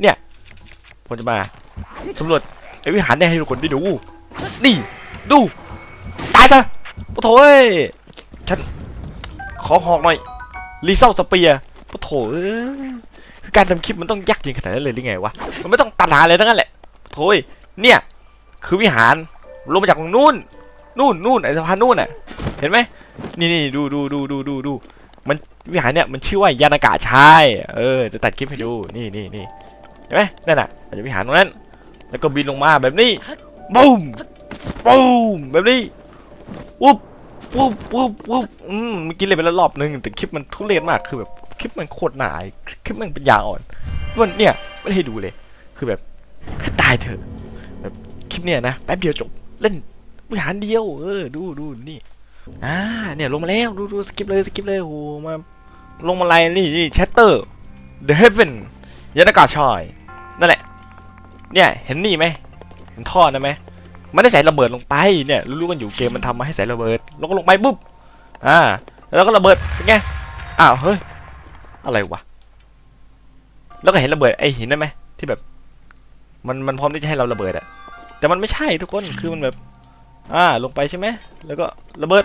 เนี่ยผมจะมาสำรวจไอ้วิหารเนี่ยให้ทุกคนได้ดู นี่ ดู ตายเถอะโอ้โถเอ้ย ฉัน ขอหอกหน่อยรีเซลสเปียร์โอ้โถเอ้ยคือการทำคลิปมันต้องยากจริงขนาดนั้นเลยหรือไงวะ มันไม่ต้องตัดหาอะไรทั้งนั้นแหละโถยเนี่ย คือวิหารลงมาจากตรงนู้น นู่นนู่นไอ้สะพานนู่นน่ะ เห็นไหม นี่นี่ดูดูดูดูดูดูมันวิหารเนี่ยมันชื่อว่ายานากะชาย เออจะตัดคลิปให้ดู นี่นี่นี่ เห็นไหมนั่นน่ะมันจะวิหารตรงนั้น แล้วก็บินลงมาแบบนี้บูมบูมแบบนี้วุบวุบวุบวุบอืมเมื่อกี้เลยไปแล้วรอบนึงแต่คลิปมันทุเรศมากคือแบบคลิปมันโคตรหนาคลิปมันเป็นยาอ่อนมันเนี่ยไม่ให้ดูเลย คือแบบตายเถอะแบบคลิปเนี่ยนะแป๊บเดียวจบเล่นวิหารเดียวเออดูดูนี่อ่าเนี่ยลงมาแล้วดูดูสกิปเลยสกิปเลยโอ้โหมาลงมาอะไรนี่นี่แชตเตอร์ The Heaven ยานากาชอย นั่นแหละ เนี่ยเห็นนี่ไหมเห็นท่อนะไหมมันได้ใส่ระเบิดลงไปเนี่ยรู้ๆกันอยู่เกมมันทำมาให้ใส่ระเบิดแล้วก็ลงไปปุ๊บอ่าแล้วก็ระเบิดเป็นไงอ้าวเฮ้ยอะไรวะแล้วก็เห็นระเบิดไอหินนั่นไหมที่แบบ มันมันพร้อมที่จะให้เราระเบิดอะแต่มันไม่ใช่ทุกคนคือมันแบบ อ่าลงไปใช่ไหมแล้วก็ระเบิด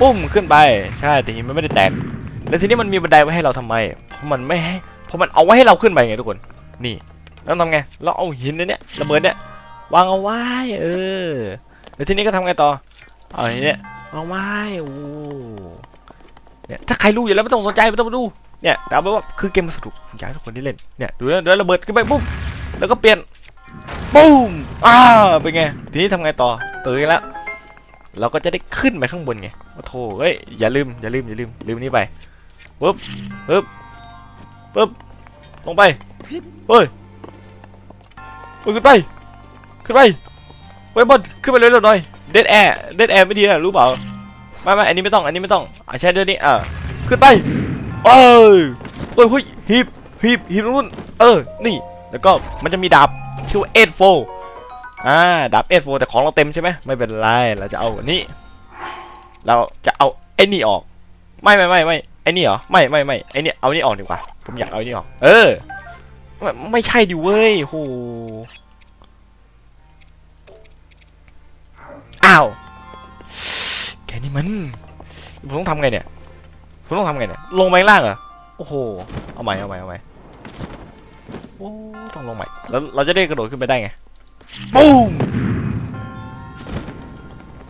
ปุ้มขึ้นไปใช่แต่หินมันไม่ได้แตกแล้วทีนี้มันมีบันไดไว้ให้เราทำไมเพราะมันไม่ให้เพราะมันเอาไว้ให้เราขึ้นไปไงทุกคน นี่ แล้วทำไง เราเอาหินเนี้ยระเบิดเนี้ยวางเอาไว้เออแล้วทีนี้ก็ทำไงต่อเอาหินเนี้ยวางไว้โอ้เนี่ยถ้าใครรู้อยู่แล้วไม่ต้องสนใจไม่ต้องมาดูเนี่ยแต่เอาไปนว่าคือเกมมันสนุกผมอยากให้ทุกคนได้เล่นเนี่ยดูนะเดี๋ยวระเบิดขึ้นไปปุ๊บแล้วก็เปลี่ยนปุ้มอ่าเป็นไงทีนี้ทำไงต่อตื่นแล้ว เราก็จะได้ขึ้นไปข้างบนไงโอ้โถเอ้ยอย่าลืมอย่าลืมอย่าลืมลืมนี่ไปปึ๊บปึ๊บปึ๊บลงไปเฮ้ย เฮ้ยขึ้นไป ขึ้นไปไว้บนขึ้นไปเร็วๆหน่อย เดดแอร์ เดดแอร์ไม่ดีนะรู้เปล่า ไม่ไม่อันนี้ไม่ต้อง อันนี้ไม่ต้องอะใช้เดี๋ยวนี้อะขึ้นไปเอ้ยเฮ้ยเฮ้ยหีบหีบหีบตรงนู้นเออ นี่ แล้วก็มันจะมีดาบชื่อว่าเอ็ดโฟอ่าดับเอสโฟแต่ของเราเต็มใช่ไหมไม่เป็นไร เราจะเอาอันนี้ เราจะเอาไอ้นี่ออก ไม่ไม่ไม่ไม่ไอ้นี่เหรอ ไม่ไม่ไม่ไอ้นี่เอานี่ออกดีกว่า ผมอยากเอาไอ้นี่ออก เออไม่ไม่ใช่ดิเว้ยโหาว แกนี่มัน ผมต้องทำไงเนี่ย ผมต้องทำไงเนี่ย ลงไปล่างเหรอ โอ้โห เอาใหม่ เอาใหม่ เอาใหม่ โอ้ ต้องลงใหม่ แล้วเราจะได้กระโดดขึ้นไปได้ไงปุ้ม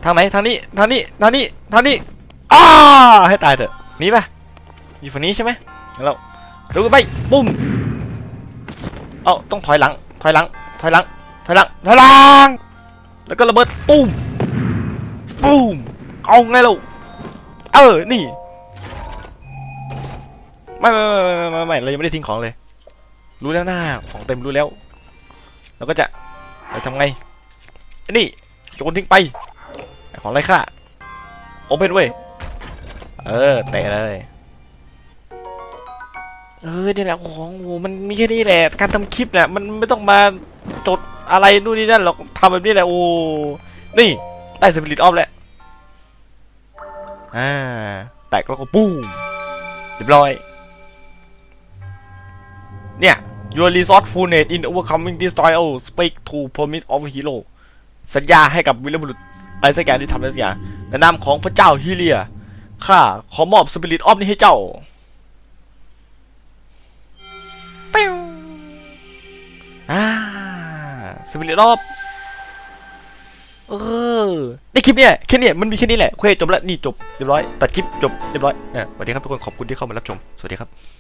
ทางไหน ทางนี้ ทางนี้ ทางนี้ ทางนี้อ้าให้ตายเถอะนีไปะอยู่ฝั่งนี้ใช่ไหมงั้นเราดูไปปุ้มเอ้าต้องถอยหลัง ถอยหลัง ถอยหลัง ถอยหลัง ถอยหลัง แล้วก็ระเบิดปุ้ม ปุ้มเอาไงเราเออ นี่ ไม่ไม่ไม่ไม่ไม่ไม่เรายังไม่ได้ทิ้งของเลย รู้แล้วหนะของเต็มรู้แล้วเราก็จะเราทำไงไอ้นี่โยนทิ้งไป ของไรค่าโอเพนเว้ย เออเตะเลยเออเนี่ยแหละของโอ้โหมันมีแค่นี้แหละ การทำคลิปเนี่ยมันไม่ต้องมาจดอะไรนู่นนี่นั่นหรอกทำแบบนี้แหละโอ้ นี่ ได้สปิริตออฟแล้ว อ่า แตกแล้วก็ปุ้มเรียบร้อย เนี่ย Your resourcefulness in overcoming this trial speak to promise of hero สัญญาให้กับวิรบุรุษอะไรสักอย่างที่ทำอะไรสักอย่างในนามของพระเจ้าฮิเลีย ข้าขอมอบสปิริตออฟนี้ให้เจ้าปิ้วอ่าสปิริตออฟเออ ในคลิปเนี่ยแค่เนี้มันมีแค่นี้แหละโอเคจบแล้วนี่จบเรียบร้อยตัดคลิปจบเรียบร้อยเนี่ยสวัสดีครับทุกคนขอบคุณที่เข้ามารับชมสวัสดีครับ